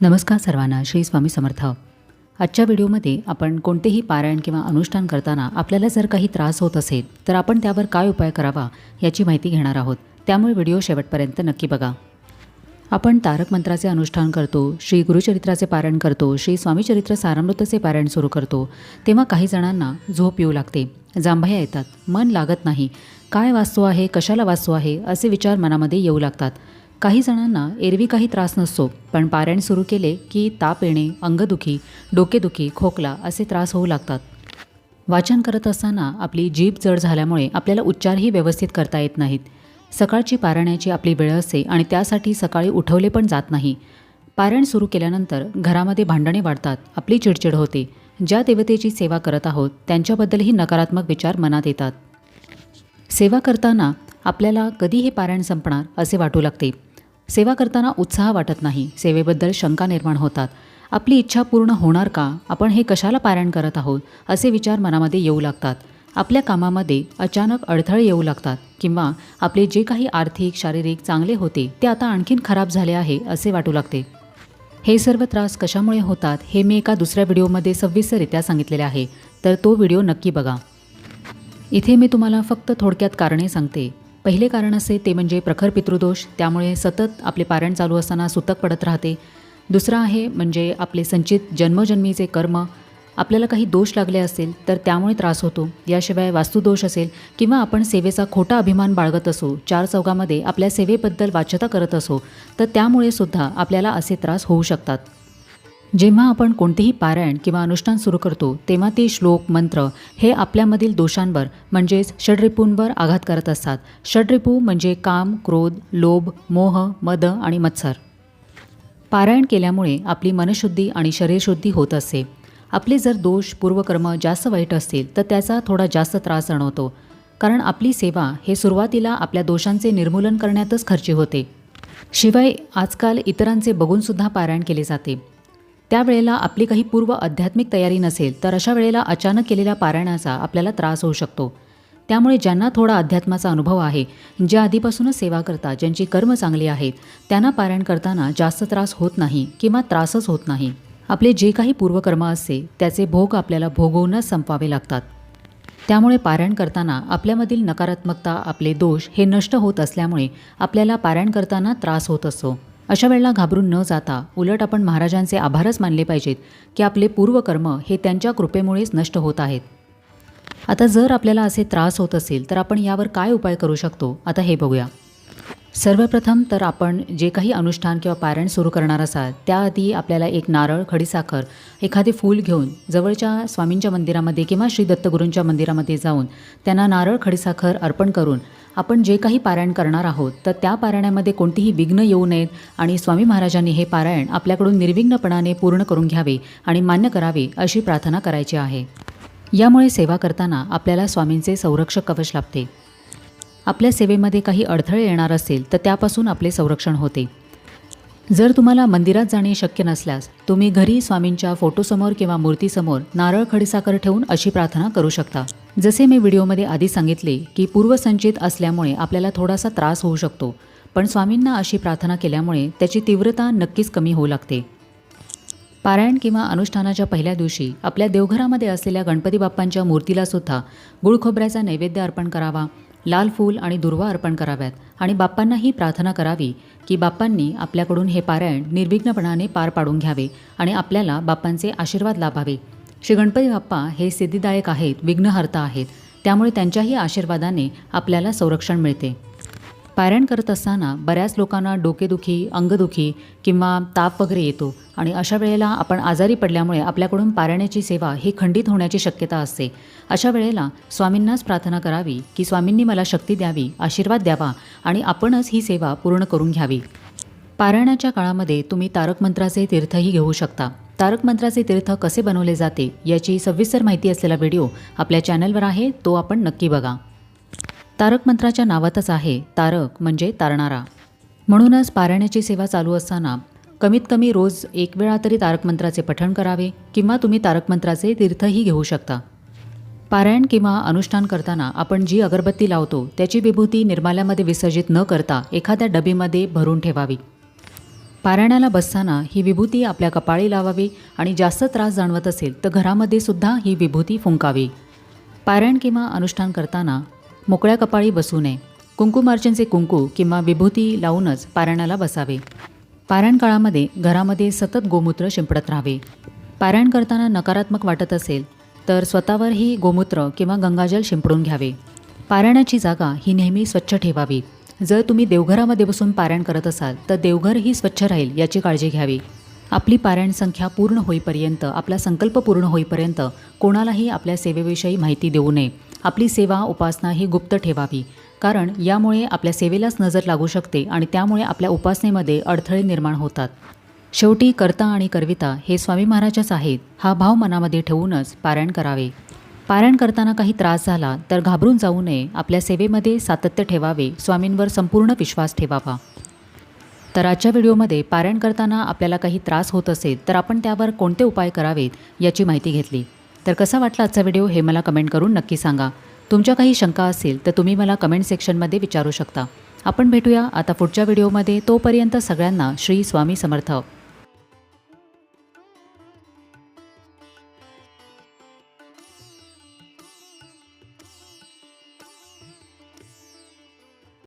नमस्कार सर्वांना श्री स्वामी समर्थ. आजच्या व्हिडिओमध्ये आपण कोणतेही पारायण किंवा अनुष्ठान करताना आपल्याला जर काही त्रास होत असेल तर आपण त्यावर काय उपाय करावा याची माहिती घेणार आहोत. त्यामुळे व्हिडिओ शेवटपर्यंत नक्की बघा. आपण तारक मंत्राचे अनुष्ठान करतो श्री गुरुचरित्राचे पारायण करतो श्री स्वामीचरित्र सारामृतचे पारायण सुरू करतो. तेव्हा काही जणांना झोप येऊ लागते जांभया येतात मन लागत नाही. काय वाचतो आहे कशाला वास्तू आहे असे विचार मनामध्ये येऊ लागतात. काही जणांना एरवी काही त्रास नसतो पण पारायण सुरू केले की ताप येणे अंगदुखी डोकेदुखी खोकला असे त्रास होऊ लागतात. वाचन करत असताना आपली जीभ जड झाल्यामुळे आपल्याला उच्चारही व्यवस्थित करता येत नाहीत. सकाळची पारायणाची आपली वेळ असते आणि त्यासाठी सकाळी उठवले पण जात नाही. पारायण सुरू केल्यानंतर घरामध्ये भांडणे वाढतात आपली चिडचिड होते. ज्या देवतेची सेवा करत आहोत त्यांच्याबद्दलही नकारात्मक विचार मनात येतात. सेवा करताना आपल्याला कधी हे पारायण संपणार असे वाटू लागते. सेवा करताना उत्साह वाटत नाही सेवेबद्दल शंका निर्माण होतात. आपली इच्छा पूर्ण होणार का? आपण हे कशाला पारायण करत आहोत? असे विचार मनामध्ये येऊ लागतात. आपल्या कामामध्ये अचानक अडथळे येऊ लागतात किंवा आपले जे काही आर्थिक शारीरिक चांगले होते ते आता आणखीन खराब झाले आहे असे वाटू लागते. हे सर्व त्रास कशामुळे होतात हे मी एका दुसऱ्या व्हिडिओमध्ये सविस्तररित्या सांगितलेले आहे. तर तो व्हिडिओ नक्की बघा. इथे मी तुम्हाला फक्त थोडक्यात कारणे सांगते. पहिले कारण असे ते म्हणजे प्रखर पितृदोष त्यामुळे सतत आपले पारण चालू असताना सुतक पडत राहते. दुसरं आहे म्हणजे आपले संचित जन्मजन्मीचे कर्म. आपल्याला काही दोष लागले असेल तर त्यामुळे त्रास होतो. याशिवाय वास्तुदोष असेल किंवा आपण सेवेचा खोटा अभिमान बाळगत असो चार चौघामध्ये आपल्या सेवेबद्दल वाच्यता करत असो तर त्यामुळे सुद्धा आपल्याला असे त्रास होऊ शकतात. जेव्हा आपण कोणतेही पारायण किंवा अनुष्ठान सुरू करतो तेव्हा ते श्लोक मंत्र हे आपल्यामधील दोषांवर म्हणजेच षडरिपूंवर आघात करत असतात. षडरिपू म्हणजे काम क्रोध लोभ मोह मद आणि मत्सर. पारायण केल्यामुळे आपली मनशुद्धी आणि शरीरशुद्धी होत असते आपले जर दोष पूर्वकर्म जास्त वाईट असतील तर त्याचा थोडा जास्त त्रास जाणवतो. कारण आपली सेवा हे सुरुवातीला आपल्या दोषांचे निर्मूलन करण्यातच खर्ची होते. शिवाय आजकाल इतरांचे बघूनसुद्धा पारायण केले जाते. त्यावेळेला आपली काही पूर्व आध्यात्मिक तयारी नसेल तर अशा वेळेला अचानक केलेल्या पारायणाचा आपल्याला त्रास होऊ शकतो. त्यामुळे ज्यांना थोडा अध्यात्माचा अनुभव आहे ज्या आधीपासूनच सेवा करतात ज्यांची कर्म चांगली आहेत त्यांना पारायण करताना जास्त त्रास होत नाही किंवा त्रासच होत नाही. आपले जे काही पूर्वकर्म असते त्याचे भोग आपल्याला भोगवूनच संपवावे लागतात. त्यामुळे पारायण करताना आपल्यामधील नकारात्मकता आपले दोष हे नष्ट होत असल्यामुळे आपल्याला पारायण करताना त्रास होत असतो. अशा वेळेला घाबरून न जाता उलट आपण महाराजांचे आभारच मानले पाहिजेत की आपले पूर्वकर्म हे त्यांच्या कृपेमुळेच नष्ट होत आहेत. आता जर आपल्याला असे त्रास होत असेल तर आपण यावर काय उपाय करू शकतो? आता हे बघूया. सर्वप्रथम तर आपण जे काही अनुष्ठान किंवा पारायण सुरू करणार असाल त्याआधी आपल्याला एक नारळ खडीसाखर एखादे फूल घेऊन जवळच्या स्वामींच्या मंदिरामध्ये किंवा श्री दत्तगुरूंच्या मंदिरामध्ये जाऊन त्यांना नारळ खडीसाखर अर्पण करून आपण जे काही पारायण करणार आहोत तर त्या पारायणामध्ये कोणतीही विघ्न येऊ नयेत आणि स्वामी महाराजांनी हे पारायण आपल्याकडून निर्विघ्नपणाने पूर्ण करून घ्यावे आणि मान्य करावे अशी प्रार्थना करायची आहे. यामुळे सेवा करताना आपल्याला स्वामींचे संरक्षक कवच लाभते. आपल्या सेवेमध्ये काही अडथळे येणार असेल तर त्यापासून आपले संरक्षण होते. जर तुम्हाला मंदिरात जाणे शक्य नसल्यास तुम्ही घरी स्वामींच्या फोटोसमोर किंवा मूर्तीसमोर नारळ खडीसाखर ठेवून अशी प्रार्थना करू शकता. जसे मी व्हिडिओमध्ये आधी सांगितले की पूर्वसंचित असल्यामुळे आपल्याला थोडासा त्रास होऊ शकतो पण स्वामींना अशी प्रार्थना केल्यामुळे त्याची तीव्रता नक्कीच कमी होऊ लागते. पारायण किंवा अनुष्ठानाच्या पहिल्या दिवशी आपल्या देवघरामध्ये असलेल्या गणपती बाप्पांच्या मूर्तीलासुद्धा गुळखोबऱ्याचा नैवेद्य अर्पण करावा. लाल फूल आणि दुर्वा अर्पण कराव्यात आणि बाप्पांना ही प्रार्थना करावी की बाप्पांनी आपल्याकडून हे पारायण निर्विघ्नपणाने पार पाडून घ्यावे आणि आपल्याला बाप्पांचे आशीर्वाद लाभावे. श्री गणपती बाप्पा हे सिद्धिदायक आहेत विघ्नहर्ता आहेत. त्यामुळे त्यांच्याही आशीर्वादाने आपल्याला संरक्षण मिळते. पारायण करत असताना बऱ्याच लोकांना डोकेदुखी अंगदुखी किंवा ताप वगैरे येतो. आणि अशा वेळेला आपण आजारी पडल्यामुळे आपल्याकडून पारायणाची सेवा ही खंडित होण्याची शक्यता असते. अशा वेळेला स्वामींनाच प्रार्थना करावी की स्वामींनी मला शक्ती द्यावी आशीर्वाद द्यावा आणि आपणच ही सेवा पूर्ण करून घ्यावी. पारायणाच्या काळामध्ये तुम्ही तारक मंत्राचे तीर्थही घेऊ शकता. तारक मंत्राचे तीर्थ कसे बनवले जाते याची सविस्तर माहिती असलेला व्हिडिओ आपल्या चॅनलवर आहे तो आपण नक्की बघा. तारक मंत्राच्या नावातच आहे तारक म्हणजे तारणारा. म्हणूनच पारायणाची सेवा चालू असताना कमीत कमी रोज एक वेळा तरी तारक मंत्राचे पठण करावे किंवा तुम्ही तारक मंत्राचे तीर्थही घेऊ शकता. पारायण किंवा अनुष्ठान करताना आपण जी अगरबत्ती लावतो त्याची विभूती निर्माल्यामध्ये विसर्जित न करता एखाद्या डबीमध्ये भरून ठेवावी. पारायणाला बसताना ही विभूती आपल्या कपाळी लावावी आणि जास्त त्रास जाणवत असेल तर घरामध्ये सुद्धा ही विभूती फुंकावी. पारायण किंवा अनुष्ठान करताना मोकळ्या कपाळी बसू नये. कुंकुमार्चनचे कुंकू किंवा विभूती लावूनच पारायणाला बसावे. पारायण काळामध्ये घरामध्ये सतत गोमूत्र शिंपडत राहावे. पारायण करताना नकारात्मक वाटत असेल तर स्वतःवरही गोमूत्र किंवा गंगाजल शिंपडून घ्यावे. पारायणाची जागा ही नेहमी स्वच्छ ठेवावी. जर तुम्ही देवघरामध्ये बसून पारायण करत असाल तर देवघरही स्वच्छ राहील याची काळजी घ्यावी. आपली पारायण संख्या पूर्ण होईपर्यंत आपला संकल्प पूर्ण होईपर्यंत कोणालाही आपल्या सेवेविषयी माहिती देऊ नये. आपली सेवा उपासना ही गुप्त ठेवावी. कारण यामुळे आपल्या सेवेलाच नजर लागू शकते आणि त्यामुळे आपल्या उपासनेमध्ये अडथळे निर्माण होतात. शेवटी कर्ता आणि करविता हे स्वामी महाराजच आहेत हा भाव मनामध्ये ठेवूनच पारायण करावे. पारायण करताना काही त्रास झाला तर घाबरून जाऊ नये आपल्या सेवेमध्ये सातत्य ठेवावे स्वामींवर संपूर्ण विश्वास ठेवावा. तर आजच्या व्हिडिओमध्ये पारायण करताना आपल्याला काही त्रास होत असेल तर आपण त्यावर कोणते उपाय करावेत याची माहिती घेतली. तर कसा वाटला आजचा व्हिडिओ हे मला कमेंट करून नक्की सांगा. तुमच्या काही शंका असेल तर तुम्ही मला कमेंट सेक्शनमध्ये विचारू शकता. आपण भेटूया आता पुढच्या व्हिडिओमध्ये. तोपर्यंत सगळ्यांना श्री स्वामी समर्थ.